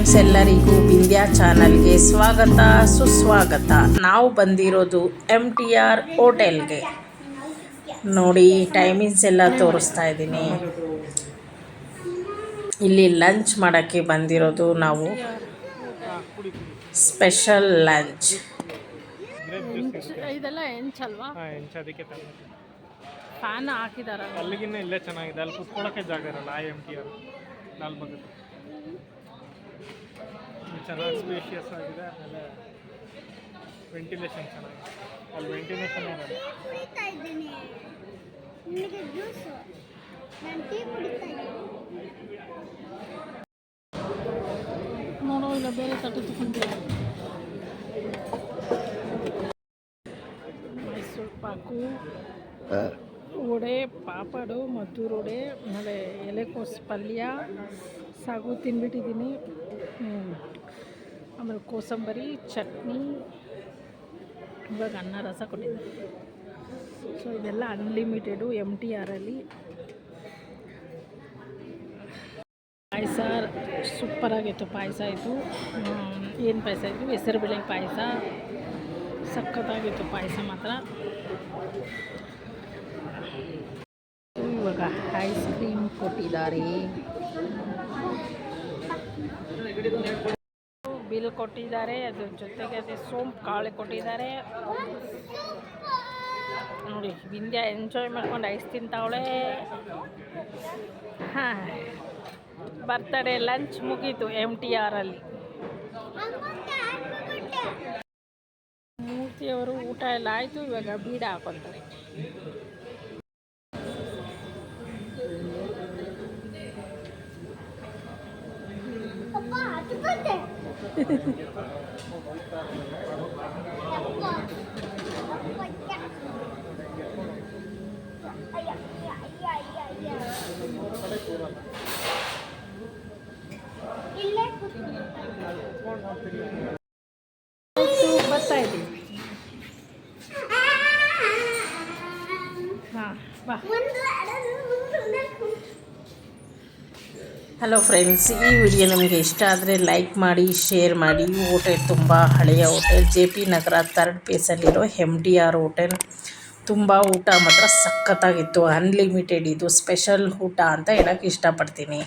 Friends ಎಲ್ಲರಿಗೂ ವಿಂದ್ಯಾ ಚಾನಲ್ಗೆ ಸ್ವಾಗತ ಸುಸ್ವಾಗತ. ನಾವು ಬಂದಿರೋದು ಎಂ ಟಿ ಆರ್ ಹೋಟೆಲ್ಗೆ. ನೋಡಿ ಟೈಮಿಂಗ್ಸ್ ಎಲ್ಲ ತೋರಿಸ್ತಾ ಇದ್ದೀನಿ. ಇಲ್ಲಿ ಲಂಚ್ ಮಾಡೋಕ್ಕೆ ಬಂದಿರೋದು ನಾವು. ಸ್ಪೆಷಲ್ ಲಂಚ್ ಇದೆಲ್ಲ ಫ್ಯಾನ್ ಹಾಕಿದಾರ ಅಲ್ಲಿಗಿನ್ನ ಇಲ್ಲೇ ಚೆನ್ನಾಗಿದೆ. ಅಲ್ಲಿ ಕುತ್ಕೊಳ್ಳೋಕೆ ಜಾಗ ಇರಲ್ಲ ಐ ಎಂ ಟಿ ಆರ್ ಲಾಲ್ ಚೆನ್ನಾಗಿ ಸ್ಪೇಷಿಯಸ್ ಆಗಿದೆ ಆಮೇಲೆ ವೆಂಟಿಲೇಷನ್ ಚೆನ್ನಾಗಿದೆ. ಅಲ್ಲಿ ವೆಂಟಿಲೇಷನ್ ಕುಡಿತಾ ಇದ್ದೀನಿ. ನಿಮಗೆ ಜ್ಯೂಸು ನಾನು ಟೀ ಕುಡಿತಾ ಇದ್ದೀನಿ. ನೋಡೋ ಇಲ್ಲ ಬೇರೆ ತಟ್ಟೆ ತಗೊಂಡಿಲ್ಲ ಮೈಸೂರು ಪಾಕು ವಡೆ ಪಾಪಡು ಮದ್ದೂರು ವಡೆ ಆಮೇಲೆ ಎಲೆಕೋಸು ಪಲ್ಯ ಸಾಗು ತಿಂದ್ಬಿಟ್ಟಿದ್ದೀನಿ ಕೋಸಂಬರಿ, ಚಟ್ನಿ, ಇವಾಗ ಅನ್ನ ರಸ ಕೊಟ್ಟಿದ್ದಾರೆ ಸೊ ಇದೆಲ್ಲ ಅನ್ಲಿಮಿಟೆಡು ಎಂ ಟಿ ಆರಲ್ಲಿ ಪಾಯಸ ಸೂಪರಾಗಿತ್ತು ಪಾಯಸ ಇದು. ಏನು ಪಾಯಸ ಇದು? ಹೆಸರುಬೇಳೆ ಪಾಯಸ. ಸಖತ್ತಾಗಿತ್ತು ಪಾಯಸ ಮಾತ್ರ. ಇವಾಗ ಐಸ್ ಕ್ರೀಮ್ ಕೊಟ್ಟಿದ್ದಾರೆ. ಬಿಲ್ ಕೊಟ್ಟಿದ್ದಾರೆ, ಅದ್ರ ಜೊತೆಗೆ ಅದೇ ಸೋಂಪು ಕಾಳು ಕೊಟ್ಟಿದ್ದಾರೆ. ನೋಡಿ, ವಿಂಧ್ಯ ಎಂಜಾಯ್ ಮಾಡ್ಕೊಂಡು ಐಸ್ ತಿಂತಾವಳೆ. ಹಾಂ ಬರ್ತಡೇ ಲಂಚ್ ಮುಗೀತು ಎಂ ಟಿ ಆರಲ್ಲಿ ಮೂರ್ತಿಯವರು ಊಟ ಎಲ್ಲ ಆಯಿತು, ಇವಾಗ ಬೀಡ ಹಾಕೊತಾರೆ. ಬರ್ತಾ ಇದ್ದೀವಿ ಹಾಂ ಬಾ ಹಲೋ ಫ್ರೆಂಡ್ಸ್ ಈ ವಿಡಿಯೋ ನಿಮಗೆ ಇಷ್ಟ ಆದರೆ ಲೈಕ್ ಮಾಡಿ ಶೇರ್ ಮಾಡಿ. ಹೋಟೆಲ್ ತುಂಬ ಹಳೆಯ hotel J P Nagar third ಪೇಸಲ್ಲಿರೋ M D R hotel ತುಂಬ ಊಟ ಮಾತ್ರ ಸಖತ್ತಾಗಿತ್ತು. ಅನ್ಲಿಮಿಟೆಡ್ ಇದು. ಸ್ಪೆಷಲ್ ಊಟ ಅಂತ ಹೇಳೋಕ್ಕೆ ಇಷ್ಟಪಡ್ತೀನಿ.